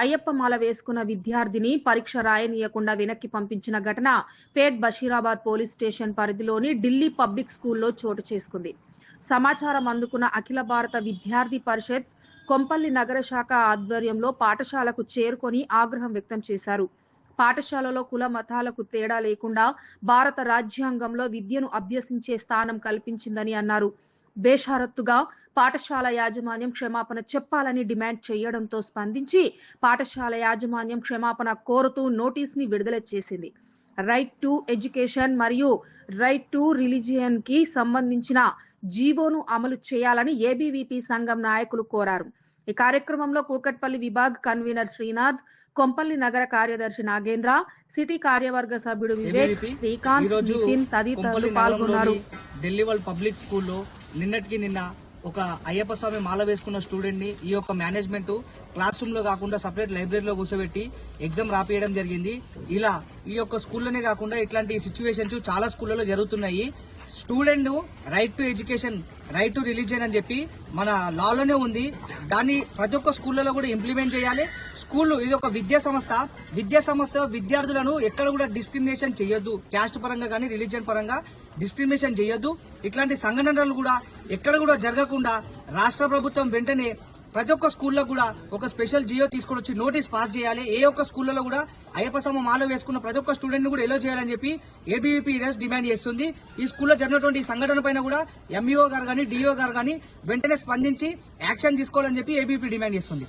అయ్యప్ప మాల వేసుకున్న విద్యార్థిని పరీక్ష రాయనీయకుండా వెనక్కి పంపించిన ఘటన పేట్ బషీరాబాద్ పోలీస్ స్టేషన్ పరిధిలోని ఢిల్లీ పబ్లిక్ స్కూల్లో చోటు చేసుకుంది. సమాచారం అందుకున్న అఖిల భారత విద్యార్థి పరిషత్ కొంపల్లి నగర శాఖ ఆధ్వర్యంలో పాఠశాలకు చేరుకొని ఆగ్రహం వ్యక్తం చేశారు. పాఠశాలలో కుల మతాలకు తేడా లేకుండా భారత రాజ్యాంగంలో విద్యను అభ్యసించే స్థానం కల్పించిందని అన్నారు. బేషరత్తుగా పాఠశాల యాజమాన్యం క్షమాపణ చెప్పాలని డిమాండ్ చేయడంతో స్పందించి పాఠశాల యాజమాన్యం క్షమాపణ కోరుతూ నోటీస్ని విడుదల చేసింది. రైట్ టు ఎడ్యుకేషన్ మరియు రైట్ టు రిలీజియన్కి సంబంధించిన జీవోను అమలు చేయాలని ఏబీవీపీ సంఘం నాయకులు కోరారు. ఈ కార్యక్రమంలో కూకట్పల్లి విభాగ్ కన్వీనర్ శ్రీనాథ్ కొంపల్లి నగర కార్యదర్శి నాగేంద్ర సిటీ కార్యవర్గ సభ్యుడు వివేక్ శ్రీకాంత్ నితిన్ తదితరులు పాల్గొన్నారు. ఢిల్లీ వరల్డ్ పబ్లిక్ స్కూల్లో నిన్నటికి నిన్న ఒక అయ్యప్ప స్వామి మాల వేసుకున్న స్టూడెంట్ని ఈ యొక్క మేనేజ్మెంట్ క్లాస్ రూమ్లో కాకుండా సపరేట్ లైబ్రరీలో కూర్చోబెట్టి ఎగ్జామ్ రాపియడం జరిగింది. ఇలా ఈ యొక్క స్కూల్లోనే కాకుండా ఇట్లాంటి సిచ్యువేషన్స్ చాలా స్కూళ్ళలో జరుగుతున్నాయి. Student right to education right to religion అని చెప్పి మన లాలోనే ఉంది. దాన్ని ప్రతి ఒక్క స్కూళ్ళలో కూడా ఇంప్లిమెంట్ చేయాలి. స్కూల్ ఇది ఒక విద్యా సంస్థ. విద్యా సంస్థ విద్యార్థులను ఎక్కడ కూడా డిస్క్రిమినేషన్ చేయొద్దు. క్యాస్ట్ పరంగా కానీ రిలీజియన్ పరంగా డిస్క్రిమినేషన్ చేయొద్దు. ఇట్లాంటి సంఘటనలు కూడా ఎక్కడ కూడా జరగకుండా రాష్ట్ర ప్రభుత్వం వెంటనే ప్రతి ఒక్క స్కూల్లో కూడా ఒక స్పెషల్ జియో తీసుకొని వచ్చి నోటీస్ పాస్ చేయాలి. ఏ ఒక్క స్కూల్లో కూడా అయ్యప్ప సమ మాల వేసుకున్న ప్రతి ఒక్క స్టూడెంట్ కూడా ఎలో చేయాలని చెప్పి ఏబీవీపీ ఈరోజు డిమాండ్ చేస్తుంది. ఈ స్కూల్లో జరిగినటువంటి సంఘటన పైన కూడా ఎంఈఓ గారు కానీ డిఓ గారు కానీ వెంటనే స్పందించి యాక్షన్ తీసుకోవాలని చెప్పి ఏబీపీ డిమాండ్ చేస్తుంది.